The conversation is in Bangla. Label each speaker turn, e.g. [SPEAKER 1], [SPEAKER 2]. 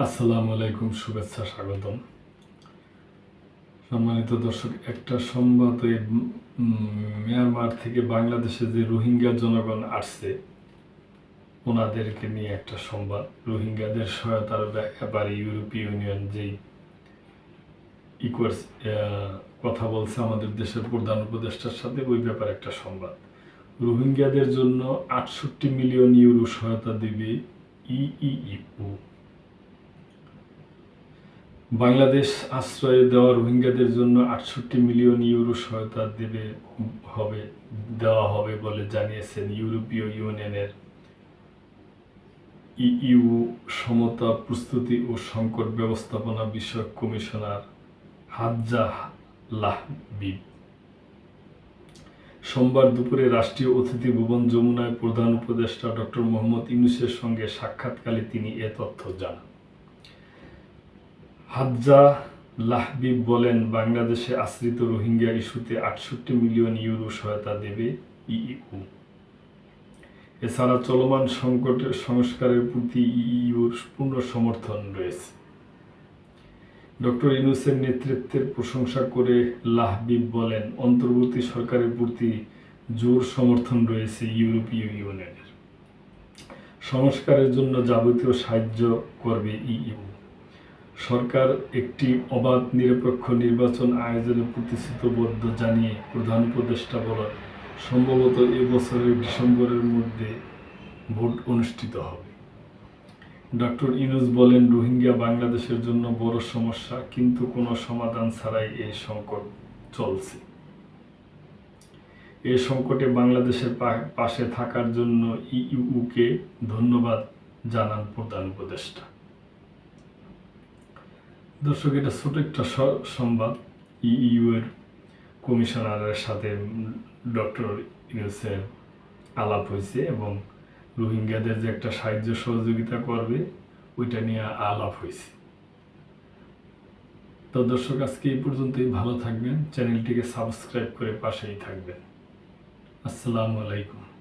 [SPEAKER 1] আসসালামু আলাইকুম, শুভেচ্ছা, স্বাগতম। সম্মানিত দর্শক, একটা এই মিয়ানমার থেকে বাংলাদেশে যে রোহিঙ্গা জনগণ আসছে, ওনাদেরকে নিয়ে একটা সংবাদ। রোহিঙ্গাদের সহায়তার ব্যাপারে ইউরোপীয় ইউনিয়ন যেই ইকুয়ার্স কথা বলছে আমাদের দেশের প্রধান উপদেষ্টার সাথে, ওই ব্যাপারে একটা সংবাদ। রোহিঙ্গাদের জন্য আটষট্টি মিলিয়ন ইউরো সহায়তা দেবে ইইউ বাংলাদেশ আশ্রয় দেওয়া রোহিঙ্গাদের জন্য আটষট্টি মিলিয়ন ইউরো সহায়তা দেবে, হবে, দেওয়া হবে বলে জানিয়েছেন ইউরোপীয় ইউনিয়নের ইইউ সমতা প্রস্তুতি ও সংকট ব্যবস্থাপনা বিষয়ক কমিশনার হাজ্জা লাহবিব। সোমবার দুপুরে রাষ্ট্রীয় অতিথি ভবন যমুনায় প্রধান উপদেষ্টা ডক্টর মোহাম্মদ ইউনুসের সঙ্গে সাক্ষাৎকালে তিনি এ তথ্য জানান। হাজ্জা লাহবিব বলেন, বাংলাদেশে আশ্রিত রোহিঙ্গা ইস্যুতে আটষট্টি মিলিয়ন ইউরো সহায়তা দেবে ইইউ। এছাড়া চলমান সংকটের সংস্কারের প্রতি ইইউর পূর্ণ সমর্থন রয়েছে। ডক্টর ইনুসের নেতৃত্বের প্রশংসা করে লাহবিব বলেন, অন্তর্বর্তী সরকারের প্রতি জোর সমর্থন রয়েছে ইউরোপীয় ইউনিয়নের। সংস্কারের জন্য যাবতীয় সাহায্য করবে ইইউ। সরকার একটি অবাধ, নিরপেক্ষ নির্বাচন আয়োজনে প্রতিশ্রুতিবদ্ধ জানিয়ে প্রধান উপদেষ্টা বলেন, সম্ভবত এবছরের ডিসেম্বরের মধ্যে ভোট অনুষ্ঠিত হবে। ডক্টর ইনুস বলেন, রোহিঙ্গা বাংলাদেশের জন্য বড় সমস্যা, কিন্তু কোনো সমাধান ছাড়াই এই সংকট চলছে। এই সংকটে বাংলাদেশের পাশে থাকার জন্য ইইউকে ধন্যবাদ জানান প্রধান উপদেষ্টা। দর্শক, এটা ছোট একটা সংবাদ। ইইউ এর কমিশনারের সাথে ডক্টর ইউনুসের আলাপ হয়েছে এবং রোহিঙ্গাদের যে একটা সাহায্য সহযোগিতা করবে, ওইটা নিয়ে আলাপ হয়েছে। তো দর্শক, আজকে এই পর্যন্তই। ভালো থাকবেন। চ্যানেলটিকে সাবস্ক্রাইব করে পাশেই থাকবেন। আসসালামু আলাইকুম।